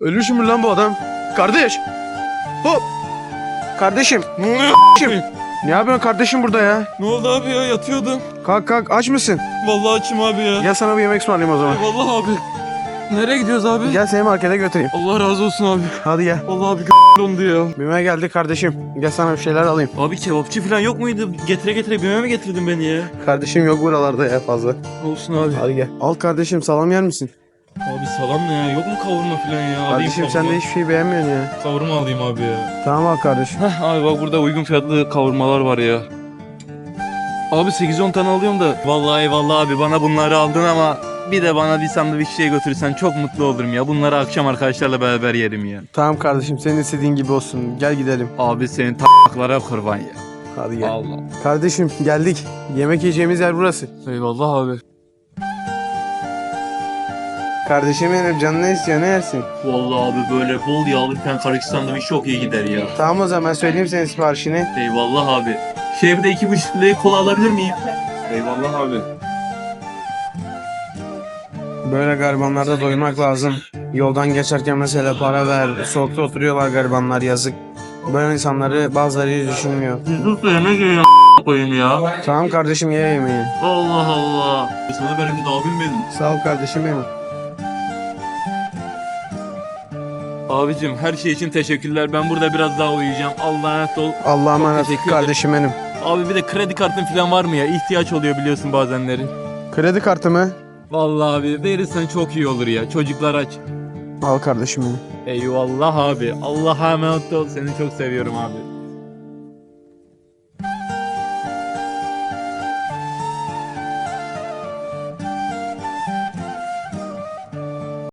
Ölmüş mü lan bu adam? Kardeş. Hop. Kardeşim. Ne oluyor? Kardeşim. Ne yapıyorsun kardeşim burada ya? Ne oldu abi ya yatıyordum. Kalk kalk aç mısın? Vallahi açım abi ya. Gel sana bir yemek ısmarlayayım o zaman. Vallahi abi. Nereye gidiyoruz abi? Gel seni markete götüreyim. Allah razı olsun abi. Hadi gel. Vallahi abi dondu ya. Bime geldi kardeşim. Gel sana bir şeyler alayım. Abi kebapçı falan yok muydu? Getire getire bime mi getirdin beni ya? Kardeşim yok buralarda ya fazla. Olsun abi. Hadi gel. Al kardeşim salam yer misin? Salam ne ya? Yok mu kavurma falan ya? Alayım Kardeşim sen kavurma. de hiçbir şey beğenmiyorsun ya. Kavurma alayım abi ya. Tamam al kardeşim. Heh abi bak burada uygun fiyatlı kavurmalar var ya. Abi 8-10 tane alıyorum da. Vallahi eyvallah abi bana bunları aldın ama bir de bana bir sandviç şey götürürsen çok mutlu olurum ya. Bunları akşam arkadaşlarla beraber yerim ya. Tamam kardeşim senin istediğin gibi olsun. Gel gidelim. Abi senin taklara kurban ya. Hadi gel. Allah. Kardeşim geldik. Yemek yiyeceğimiz yer burası. Eyvallah abi. Kardeşim benim canın ne istiyor ne yersin? Vallahi abi böyle bol yağlı falan karışık sandviç çok iyi gider ya. Tamam o zaman söyleyeyim senin siparişini. Eyvallah abi. Şey bir de iki buçuk liraya kola alabilir miyim? Eyvallah abi. Böyle garibanlarda doymak lazım. Yoldan geçerken mesela para ver. Soğukta oturuyorlar garibanlar yazık. Böyle insanları bazıları hiç düşünmüyor. Yüzük de yemek yiyor koyayım ya. Tamam kardeşim ye yemeği. Allah Allah. Sana bereket abim benim. Sağ ol kardeşim benim. Abicim her şey için teşekkürler. Ben burada biraz daha uyuyacağım. Allah'a emanet ol. Allah'a Çok emanet teşekkür kardeşim benim. Abi bir de kredi kartın falan var mı ya? İhtiyaç oluyor biliyorsun bazenleri. Kredi kartımı Vallahi abi verirsen çok iyi olur ya. Çocuklar aç. al kardeşim benim. Eyvallah abi. Allah'a emanet ol. Seni çok seviyorum abi.